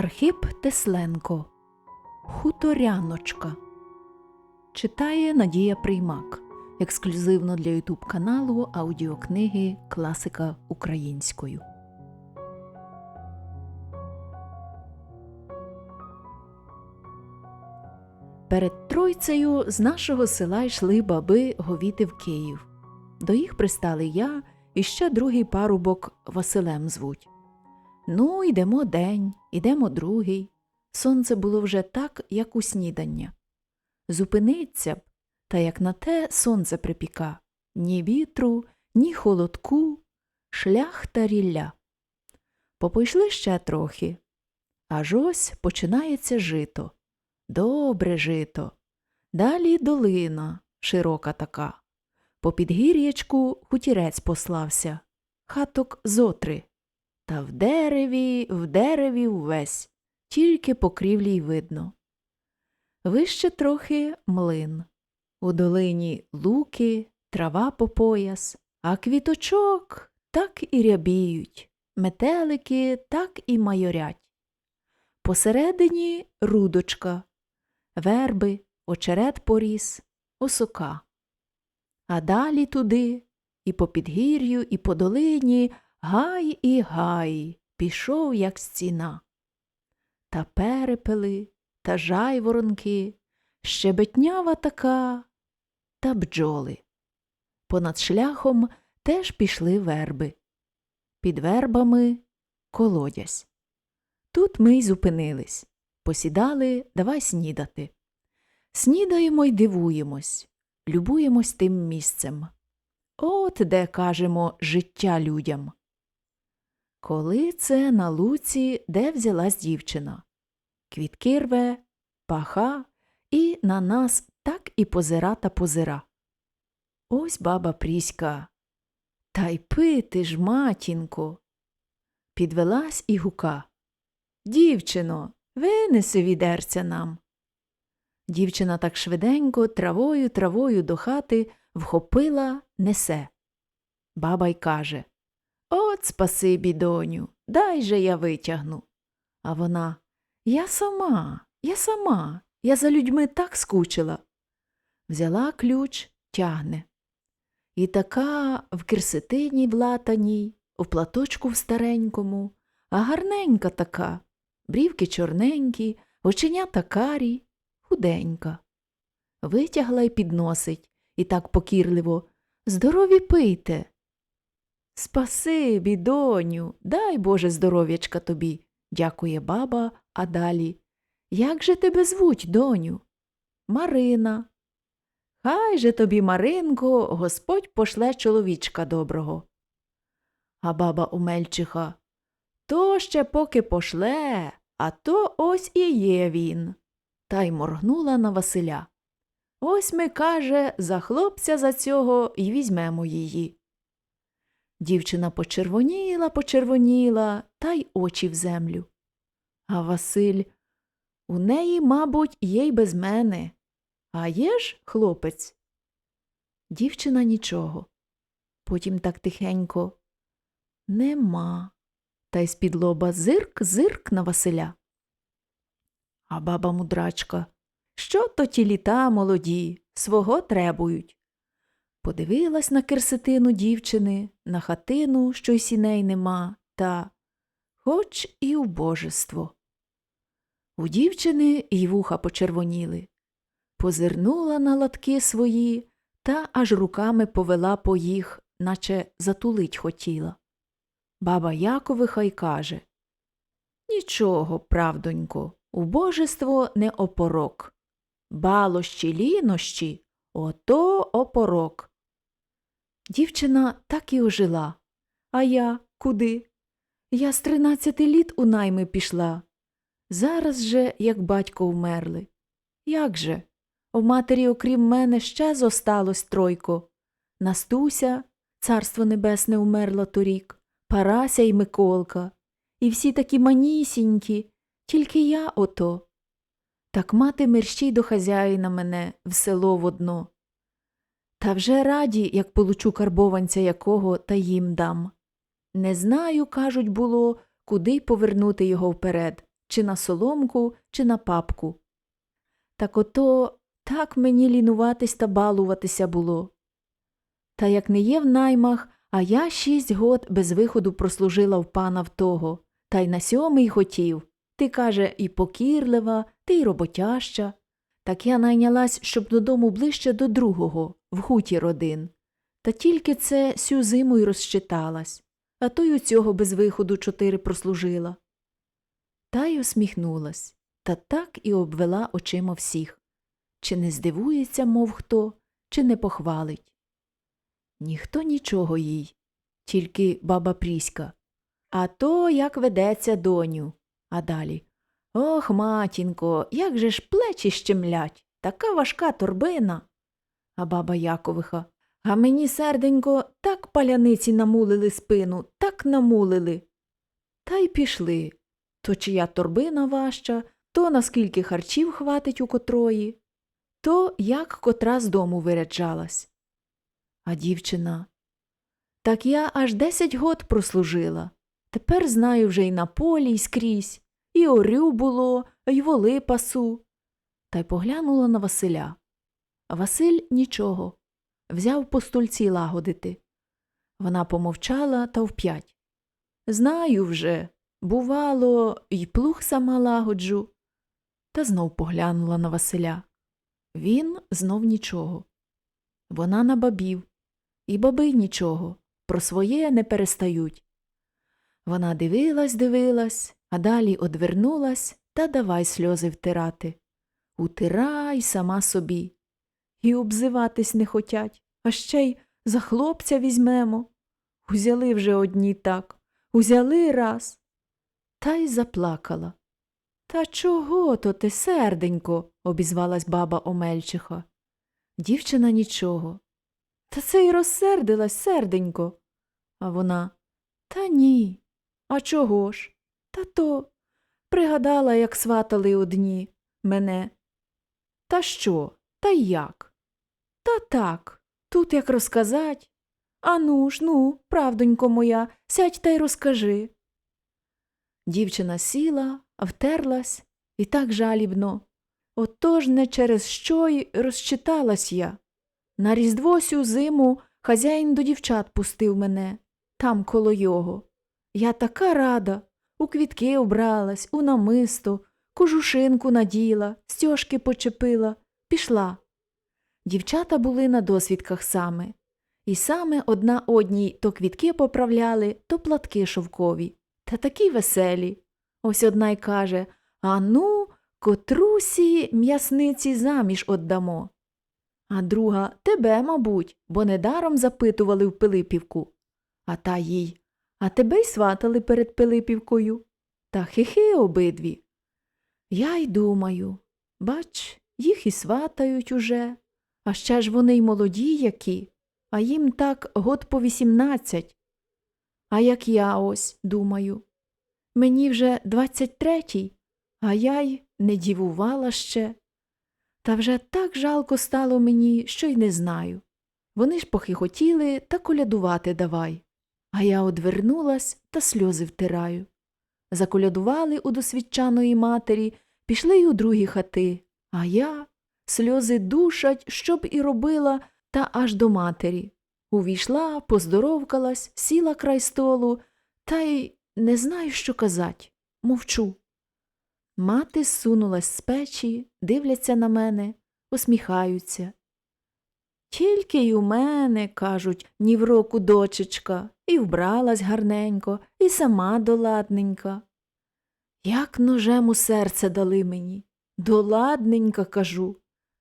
Архип Тесленко Хуторяночка Читає Надія Приймак ексклюзивно для Ютуб каналу аудіокниги Класика українською. Перед Тройцею з нашого села йшли баби говіти в Київ. До їх пристали я і ще другий парубок Василем звуть. Ну, йдемо день, ідемо другий. Сонце було вже так, як у снідання. Зупиниться б, та як на те сонце припіка ні вітру, ні холодку, шлях та рілля. Попойшли ще трохи. Аж ось починається жито. Добре жито. Далі долина, широка така. По підгір'ячку хутірець послався, хаток зотри. Та в дереві, в дереві увесь, тільки покрівлі й видно. Вище трохи млин. У долині луки, трава по пояс, а квіточок так і рябіють, метелики так і майорять. Посередині рудочка, верби, очерет поріс, осока. А далі туди, і по підгір'ю, і по долині гай і гай пішов, як стіна. Та перепели, та жайворонки, щебетнява така, та бджоли. Понад шляхом теж пішли верби. Під вербами колодязь. Тут ми й зупинились. Посідали, давай снідати. Снідаємо й дивуємось, любуємось тим місцем. От де, кажемо, життя людям. Коли це на луці, де взялась дівчина? Квітки рве, паха, і на нас так і позира та позира. Ось баба Пріська. Та й пити ж, матінко. Підвелась і гука. Дівчино, винеси відерця нам. Дівчина так швиденько травою травою до хати вхопила, несе. Баба й каже От спасибі, доню, дай же я витягну. А вона Я сама, я сама, я за людьми так скучила. Взяла ключ, тягне. І така в кирситині влатаній, в платочку в старенькому, а гарненька така, брівки чорненькі, оченята карі, худенька. Витягла й підносить, і так покірливо Здорові пийте. Спасибі, доню, дай Боже здоров'ячка тобі, дякує баба, а далі. Як же тебе звуть, доню? Марина. Хай же тобі, Маринко, Господь пошле чоловічка доброго. А баба у Мельчиха То ще поки пошле, а то ось і є він. Та й моргнула на Василя. Ось ми, каже, за хлопця за цього й візьмемо її. Дівчина почервоніла, почервоніла, та й очі в землю. А Василь у неї, мабуть, є й без мене. А є ж хлопець? Дівчина нічого. Потім так тихенько. Нема. Та й з-під лоба зирк зирк на Василя. А баба мудрачка. Що то ті літа молоді, свого требують. Подивилась на кирситину дівчини, на хатину, що й сіней нема, та хоч і убожество. У дівчини й вуха почервоніли. Позирнула на латки свої та аж руками повела по їх, наче затулить хотіла. Баба Яковиха й каже Нічого, правдонько, убожество не опорок. Балощі лінощі ото опорок. Дівчина так і ожила. А я куди? Я з тринадцяти літ у найми пішла. Зараз же, як батько вмерли. Як же? У матері, окрім мене, ще зосталось тройко. Настуся, царство небесне умерла торік, Парася й Миколка. І всі такі манісінькі, тільки я ото. Так мати мерщій до хазяїна мене в село водно. Та вже раді, як получу карбованця якого, та їм дам. Не знаю, кажуть, було, куди повернути його вперед, чи на соломку, чи на папку. Так ото так мені лінуватись та балуватися було. Та як не є в наймах, а я шість год без виходу прослужила в пана в того, та й на сьомий хотів. Ти, каже, і покірлива, ти й роботяща. Так я найнялась, щоб додому ближче до другого, в хуті родин. Та тільки це сю зиму й розчиталась, а то й у цього без виходу чотири прослужила. Та й усміхнулась, та так і обвела очима всіх. Чи не здивується, мов хто, чи не похвалить. Ніхто нічого їй, тільки баба Пріська. А то як ведеться доню. А далі. Ох, матінко, як же ж плечі щемлять, така важка торбина. А баба Яковиха. А мені, серденько, так паляниці намулили спину, так намулили. Та й пішли. То чия торбина важча, то наскільки харчів хватить у котрої, то як котра з дому виряджалась. А дівчина. Так я аж десять год прослужила. Тепер знаю вже й на полі, й скрізь, і орю було, й воли пасу. Та й поглянула на Василя. Василь нічого. Взяв по стульці лагодити. Вона помовчала та вп'ять. Знаю вже, бувало, й плуг сама лагоджу. Та знов поглянула на Василя. Він знов нічого. Вона на бабів. І баби нічого. Про своє не перестають. Вона дивилась, дивилась, а далі одвернулась та давай сльози втирати. Утирай сама собі. І обзиватись не хотять, а ще й за хлопця візьмемо. Узяли вже одні так, узяли раз. Та й заплакала. Та чого то ти, серденько? обізвалась баба Омельчиха. Дівчина нічого. Та це й розсердилась, серденько. А вона Та ні. А чого ж? Та то. Пригадала, як сватали одні мене. Та що? Та як? Та так. Тут як розказать. Ану ж, ну, правдонько моя, сядь та й розкажи. Дівчина сіла, втерлась і так жалібно. Отож не через що й розчиталась я. На різдво сю зиму хазяїн до дівчат пустив мене, там коло його. Я така рада, у квітки обралась, у намисто, кожушинку наділа, стьожки почепила, пішла. Дівчата були на досвідках саме. І саме одна одній то квітки поправляли, то платки шовкові. Та такі веселі. Ось одна й каже А ну, котрусі м'ясниці заміж отдамо. А друга тебе, мабуть, бо недаром запитували в Пилипівку. А та їй А тебе й сватали перед Пилипівкою. Та хихи обидві. Я й думаю бач, їх і сватають уже. А ще ж вони й молоді які, а їм так год по вісімнадцять. А як я ось думаю. Мені вже двадцять третій, а я й не дівувала ще. Та вже так жалко стало мені, що й не знаю. Вони ж похихотіли та колядувати давай. А я одвернулась та сльози втираю. Заколядували у досвідчаної матері, пішли й у другі хати, а я сльози душать, щоб і робила, та аж до матері. Увійшла, поздоровкалась, сіла край столу, та й не знаю, що казать. Мовчу. Мати зсунулась з печі, дивляться на мене, усміхаються. Тільки й у мене, кажуть, ні в року дочечка, і вбралась гарненько, і сама доладненька. Як ножем у серце дали мені. Доладненька, кажу.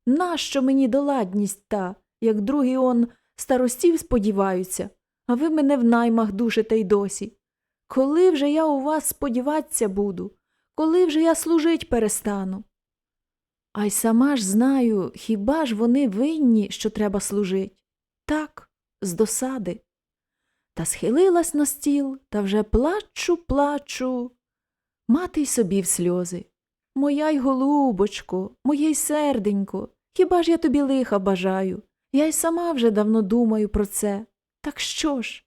Нащо мені доладність та, як другі он старостів сподіваються, а ви мене в наймах душите й досі. Коли вже я у вас сподіватися буду, коли вже я служить перестану? А й сама ж знаю, хіба ж вони винні, що треба служить? Так, з досади. Та схилилась на стіл, та вже плачу, плачу. Мати й собі в сльози. Моя й голубочко, моє й серденько, хіба ж я тобі лиха бажаю? Я й сама вже давно думаю про це. Так що ж?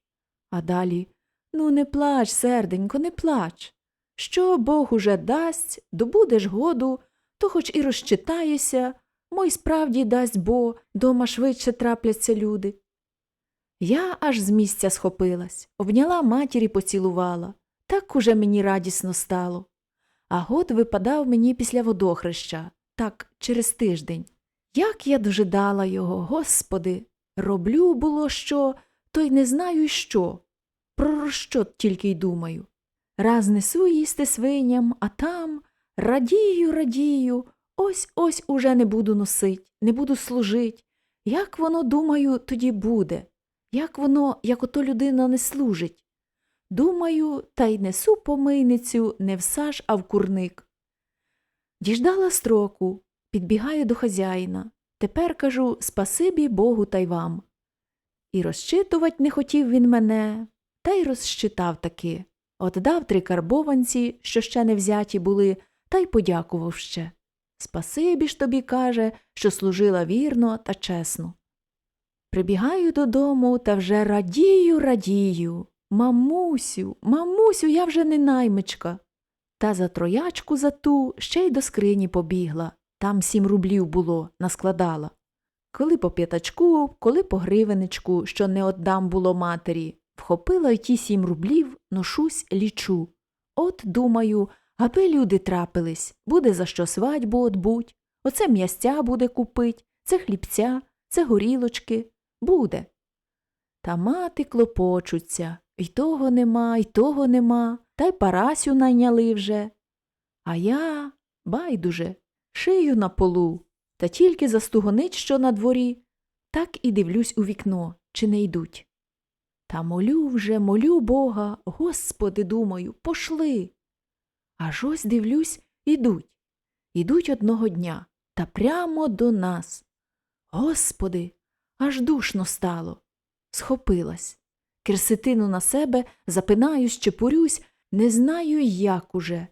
А далі ну, не плач, серденько, не плач. Що Бог уже дасть, добудеш году, то хоч і розчитаєшся, мо й справді дасть бо, дома швидше трапляться люди. Я аж з місця схопилась, обняла матір і поцілувала. Так уже мені радісно стало. А год випадав мені після водохреща, так, через тиждень. Як я дожидала його, господи, роблю було що, то й не знаю що. Про що тільки й думаю. Раз несу їсти свиням, а там радію, радію, ось ось уже не буду носить, не буду служить. Як воно, думаю, тоді буде? Як воно, як ото людина не служить? Думаю, та й несу помийницю не в саж, а в курник. Діждала строку, підбігаю до хазяїна. Тепер кажу спасибі Богу та й вам. І розчитувать не хотів він мене, та й розчитав таки. От дав три карбованці, що ще не взяті були, та й подякував ще. Спасибі ж тобі, каже, що служила вірно та чесно. Прибігаю додому та вже радію, радію. Мамусю, мамусю, я вже не наймичка. Та за троячку за ту ще й до скрині побігла. Там сім рублів було, наскладала. Коли по п'ятачку, коли по гривенечку, що не отдам було матері, вхопила й ті сім рублів, ношусь, лічу. От, думаю, аби люди трапились, буде за що свадьбу отбуть, оце м'ястя буде купить, це хлібця, це горілочки. Буде. Та мати клопочуться, й того нема, й того нема, та й Парасю найняли вже. А я, байдуже, шию на полу, та тільки застугонить, що на дворі, так і дивлюсь у вікно, чи не йдуть. Та молю вже, молю Бога, Господи, думаю, пошли. Аж ось дивлюсь, ідуть. Ідуть одного дня та прямо до нас. Господи, аж душно стало. Схопилась. Керсетину на себе, запинаюсь, чепурюсь, не знаю, як уже.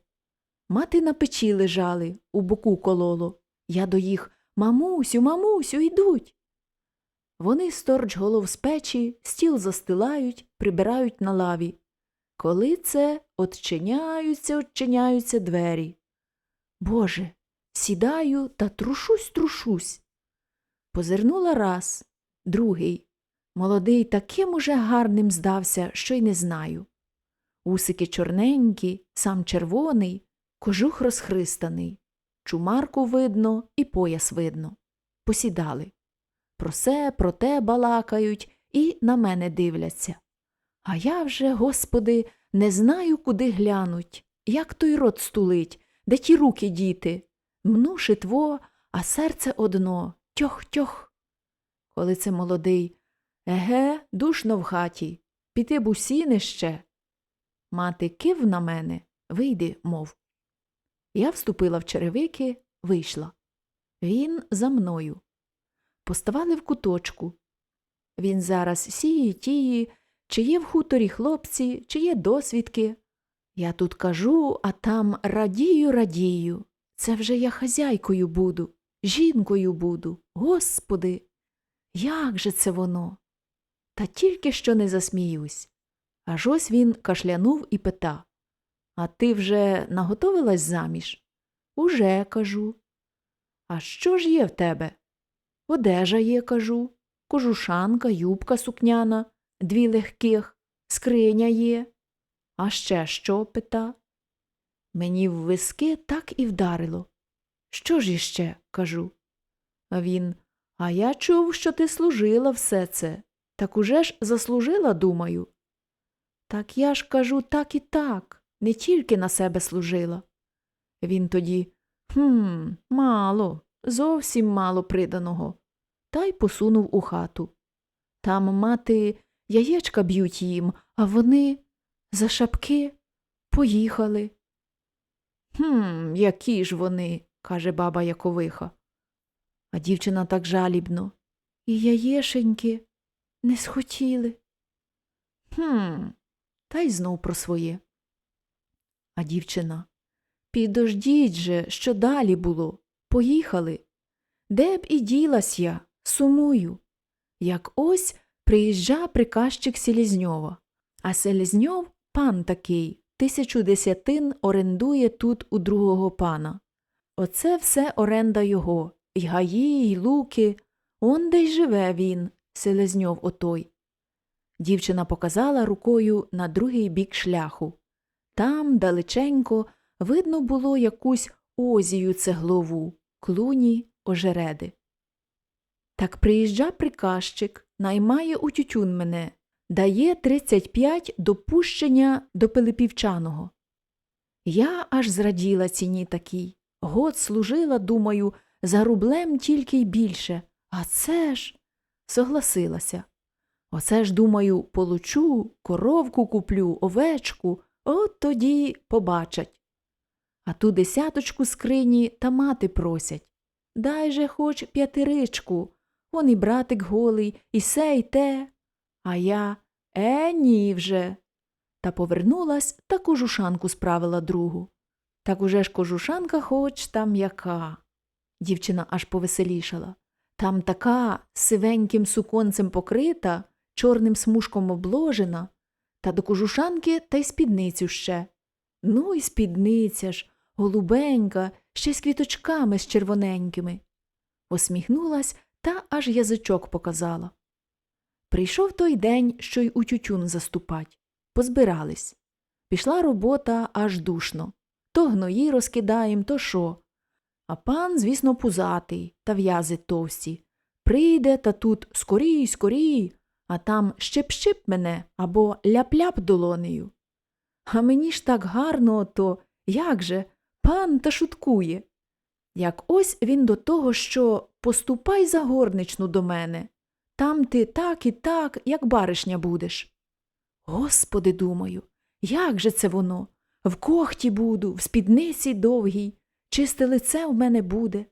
Мати на печі лежали, у боку кололо. Я до їх Мамусю, мамусю, йдуть. Вони сторч голов з печі, стіл застилають, прибирають на лаві. Коли це отчиняються, отчиняються двері. Боже, сідаю та трушусь, трушусь. Позирнула раз, другий. Молодий таким уже гарним здався, що й не знаю. Усики чорненькі, сам червоний, кожух розхристаний. Чумарку видно і пояс видно. Посідали. Про се, про те балакають і на мене дивляться. А я вже, господи, не знаю, куди глянуть, як той рот стулить, де ті руки діти. Мну шитво, а серце одно тьох-тьох. Коли це молодий, еге, душно в хаті, піти б у сіни ще. Мати кив на мене, вийди, мов. Я вступила в черевики, вийшла. Він за мною. Поставали в куточку. Він зараз сіє тії, чи є в хуторі хлопці, чи є досвідки. Я тут кажу, а там радію, радію. Це вже я хазяйкою буду, жінкою буду. Господи, як же це воно? Та тільки що не засміюсь. Аж ось він кашлянув і пита А ти вже наготовилась заміж? Уже, кажу. А що ж є в тебе? Одежа є, кажу, кожушанка, юбка сукняна, дві легких, скриня є. А ще що? пита. Мені в виски так і вдарило. Що ж іще? кажу. А він А я чув, що ти служила все це. Так уже ж заслужила, думаю. Так я ж кажу так і так, не тільки на себе служила. Він тоді Хм, мало, зовсім мало приданого. Та й посунув у хату. Там мати яєчка б'ють їм, а вони за шапки поїхали. Хм, які ж вони, каже баба Яковиха. А дівчина так жалібно. І яєшеньки не схотіли. Хм, та й знов про своє. А дівчина. Підождіть же, що далі було. Поїхали. Де б і ділась я, сумую. Як ось приїжджа приказчик Селізньова. А Селізньов пан такий, тисячу десятин орендує тут у другого пана. Оце все оренда його, й гаї, й луки. Он де й живе він, селезньов отой. Дівчина показала рукою на другий бік шляху. Там, далеченько, видно було якусь озію цеглову, клуні, ожереди. Так приїжджа приказчик, наймає у тютюн мене, дає 35 допущення до Пилипівчаного. Я аж зраділа ціні такій. Год служила, думаю, за рублем тільки й більше. А це ж. Согласилася. Оце ж, думаю, получу, коровку куплю, овечку, от тоді побачать. А ту десяточку скрині та мати просять. Дай же хоч п'ятиричку, он і братик голий, і се, й те. А я е, ні вже. Та повернулась та кожушанку справила другу. Так уже ж кожушанка хоч там яка. Дівчина аж повеселішала. Там така сивеньким суконцем покрита, чорним смужком обложена, та до кожушанки та й спідницю ще. Ну і спідниця ж, голубенька, ще й з квіточками з червоненькими. Осміхнулась та аж язичок показала. Прийшов той день, що й у тютюн заступать. Позбирались. Пішла робота аж душно. То гної розкидаєм, то що. А пан, звісно, пузатий та в'язи товсті. Прийде та тут скорій, скорій, а там щеп-щеп мене або ляп-ляп долонею. А мені ж так гарно ото, як же, пан та шуткує. Як ось він до того, що поступай за горничну до мене. Там ти так і так, як баришня будеш. Господи, думаю, як же це воно? В когті буду, в спідниці довгій, чисте лице в мене буде.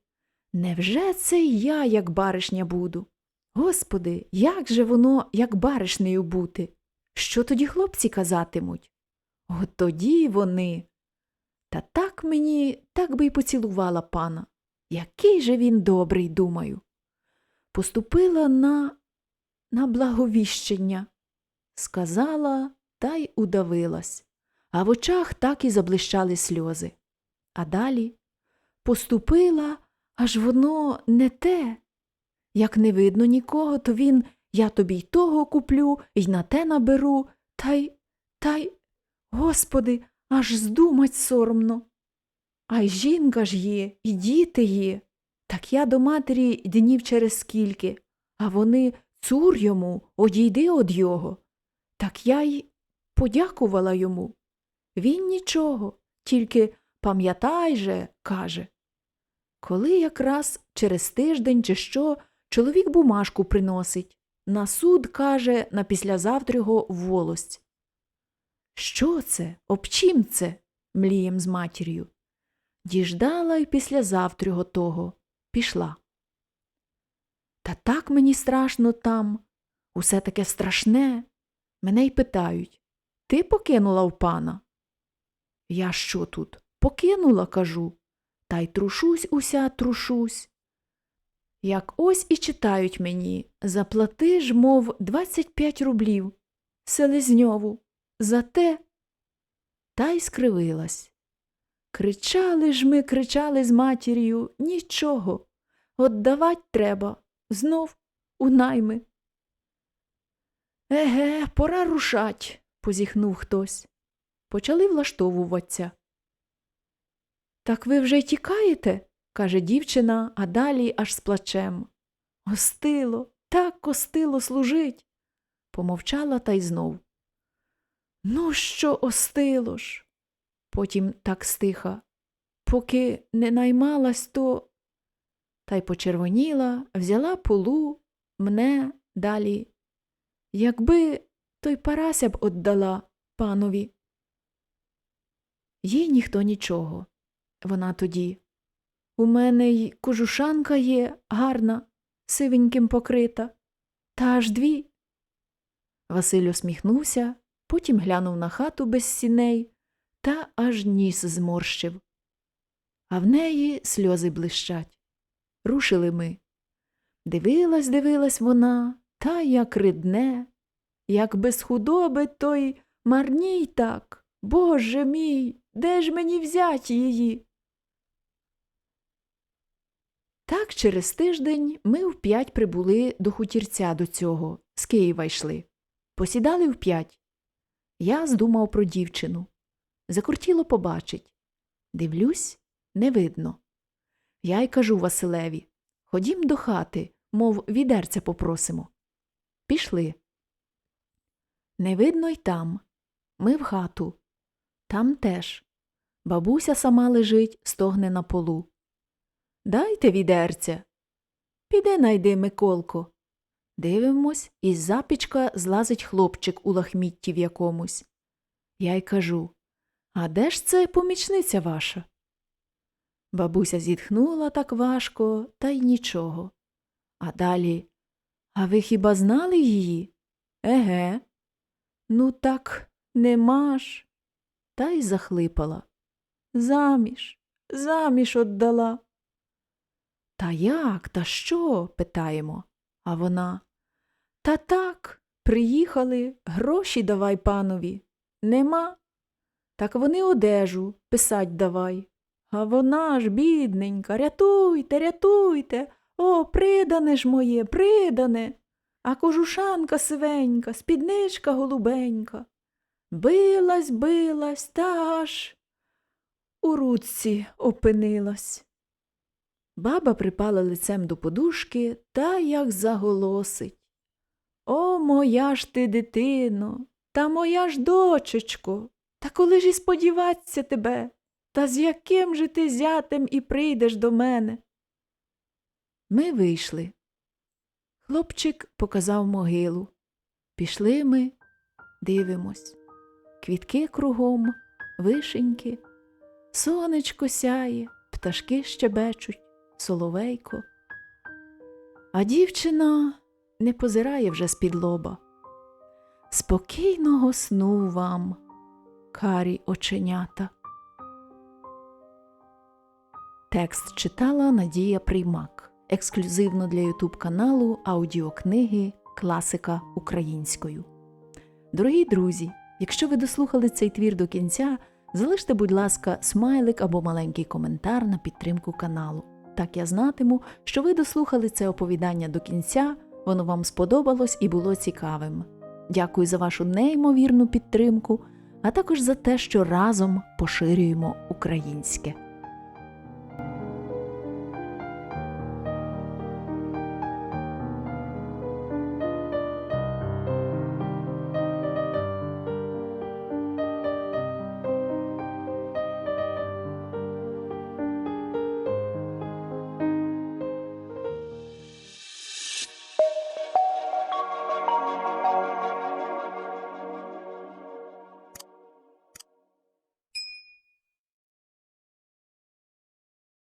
Невже це я, як баришня буду? Господи, як же воно, як баришнею бути? Що тоді хлопці казатимуть? От тоді вони. Та так мені, так би й поцілувала пана. Який же він добрий, думаю. Поступила на на благовіщення, сказала та й удавилась, а в очах так і заблищали сльози. А далі поступила, аж воно не те. Як не видно нікого, то він я тобі й того куплю, й на те наберу, та й, та й, господи, аж здумать соромно. А й жінка ж є, і діти є. Так я до матері днів через скільки, а вони цур йому, одійди од його. Так я й подякувала йому. Він нічого, тільки пам'ятай же, каже. Коли якраз через тиждень чи що чоловік бумажку приносить, на суд, каже, на післязавтрього в волость. Що це? Об чим це? млієм з матір'ю. Діждала й післязавтрього того. Пішла. Та так мені страшно там, усе таке страшне. Мене й питають Ти покинула в пана? Я що тут? Покинула, кажу, та й трушусь уся трушусь. Як ось і читають мені заплати ж, мов, 25 рублів, селезньову, за те. Та й скривилась. Кричали ж ми, кричали з матір'ю, нічого. Отдавать треба, знов у найми. Еге, пора рушать, позіхнув хтось. Почали влаштовуватися. Так ви вже й тікаєте? Каже дівчина, а далі аж з плачем. Остило, так остило служить. Помовчала та й знов. Ну, що остило ж? Потім так стиха. Поки не наймалась, то. Та й почервоніла, взяла полу, мне далі. Якби то й Парася б отдала панові. Їй ніхто нічого. Вона тоді. У мене й кожушанка є гарна, сивеньким покрита, та аж дві. Василь усміхнувся, потім глянув на хату без сіней та аж ніс зморщив. А в неї сльози блищать. Рушили ми. Дивилась, дивилась вона, та як ридне, як без худоби, то й марній так. Боже мій, де ж мені взяти її? Так через тиждень ми вп'ять прибули до хутірця до цього, з Києва йшли. Посідали вп'ять. Я здумав про дівчину. Закортіло побачить. Дивлюсь, не видно. Я й кажу Василеві Ходім до хати, мов відерця попросимо. Пішли. Не видно й там. Ми в хату. Там теж. Бабуся сама лежить, стогне на полу. Дайте відерця. Піде найди, Миколко. Дивимось, із запічка злазить хлопчик у лахмітті в якомусь. Я й кажу А де ж це помічниця ваша? Бабуся зітхнула так важко, та й нічого. А далі А ви хіба знали її? Еге. Ну так нема ж. Та й захлипала. Заміж, заміж отдала. Та як, та що? питаємо. А вона. Та так, приїхали, гроші давай панові. Нема. Так вони одежу писать давай. А вона ж, бідненька, рятуйте, рятуйте. О, придане ж моє, придане. А кожушанка сивенька, спідничка голубенька. Билась, билась, та аж у ручці опинилась. Баба припала лицем до подушки та як заголосить. О, моя ж ти, дитино, та моя ж дочечко, та коли ж і сподіваться тебе, та з яким же ти зятем і прийдеш до мене? Ми вийшли. Хлопчик показав могилу. Пішли ми, дивимось. Квітки кругом, вишеньки, сонечко сяє, пташки щебечуть, соловейко. А дівчина не позирає вже з-під лоба. Спокійного сну вам, карі оченята. Текст читала Надія Приймак. Ексклюзивно для Ютуб каналу аудіокниги Класика українською. Дорогі друзі, якщо ви дослухали цей твір до кінця, залиште, будь ласка, смайлик або маленький коментар на підтримку каналу. Так я знатиму, що ви дослухали це оповідання до кінця, воно вам сподобалось і було цікавим. Дякую за вашу неймовірну підтримку, а також за те, що разом поширюємо українське.